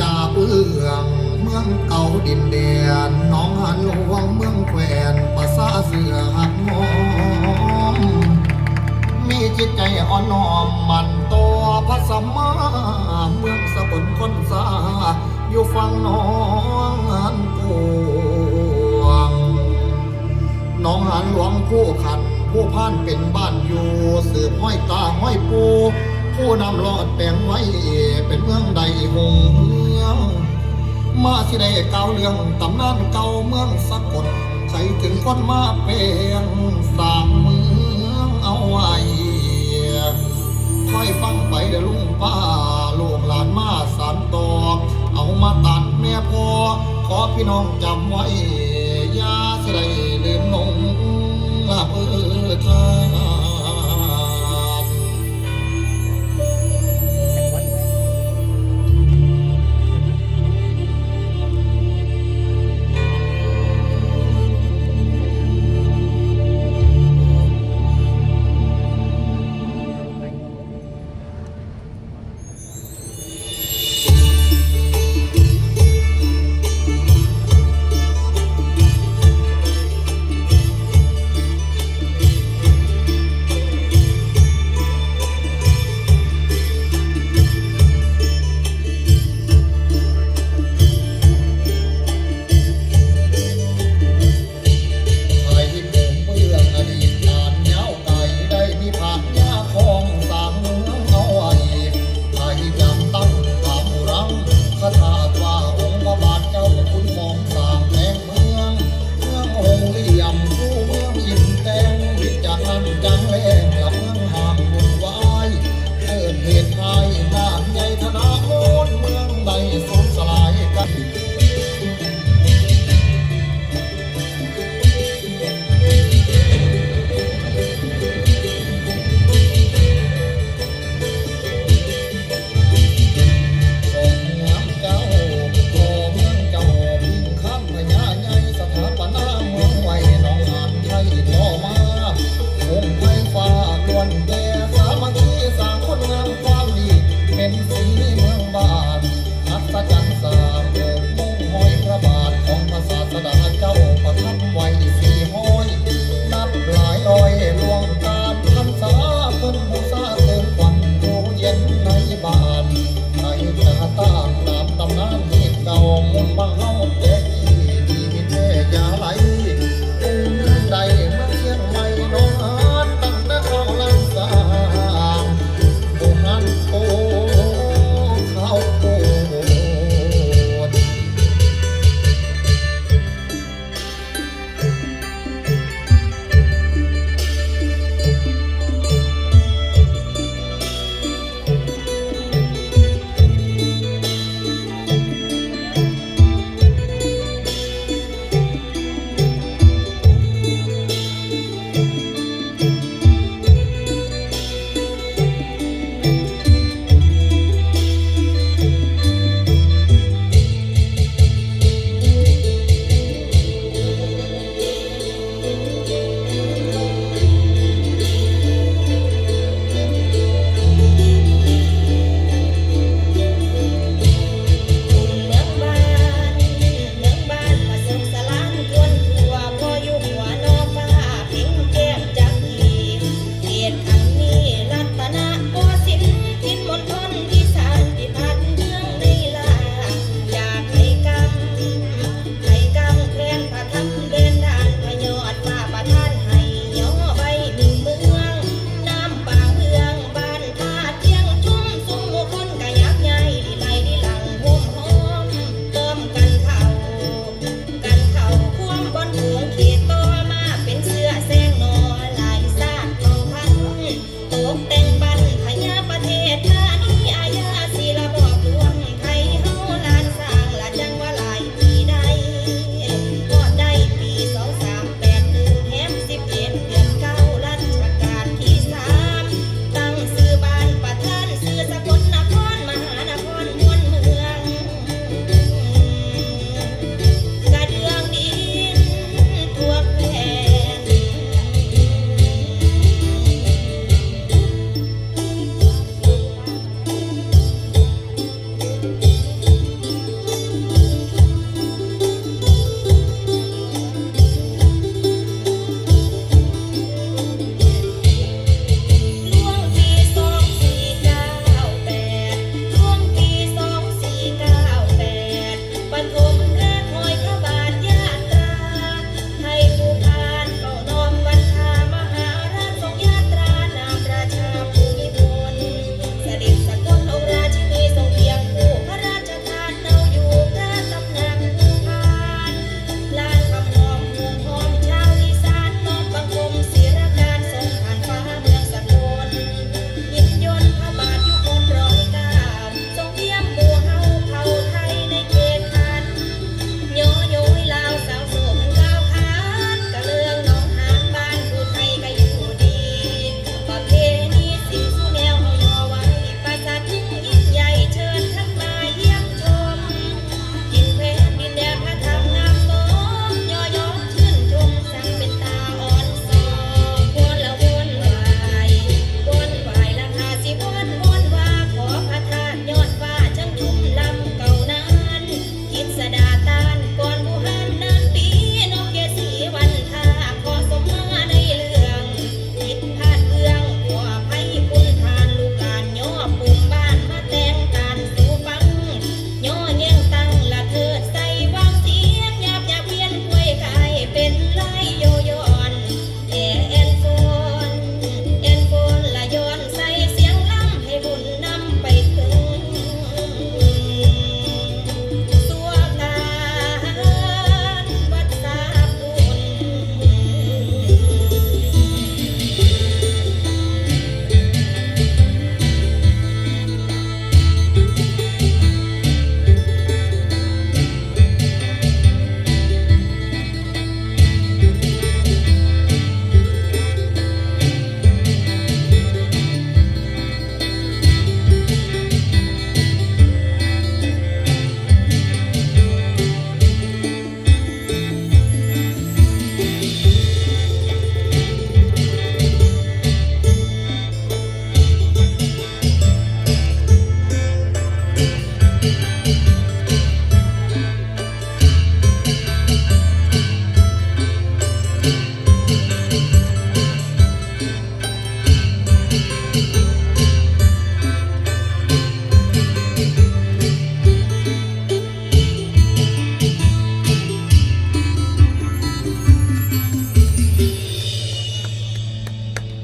จ่าเปืองเมืองเก่าดินแดนน้องหันหลวงเมืองแควนภาษาเสือหักหอมมีจิตใจอ่อนน้อมมันตัวพระสัมมาเมืองสกลคนสาอยู่ฝั่งน้องหันปวงน้องหันหลวงผู้ขันผู้พ่านเป็นบ้านอยู่สืบห้อยตาห้อยปู ผู้นำรอดแปลงไว้เป็นเมืองใดหงเมืองมาสิได้เก่าเรื่องตำนานเก่าเมืองสกลใส่ถึงคนมาเป็นสางเมืองเอาไว้ค่อยฟังไปเดี๋ยวลุงป้าลูกหลานมาสานต่อเอามาตัดแม่พ่อขอพี่น้องจำไว้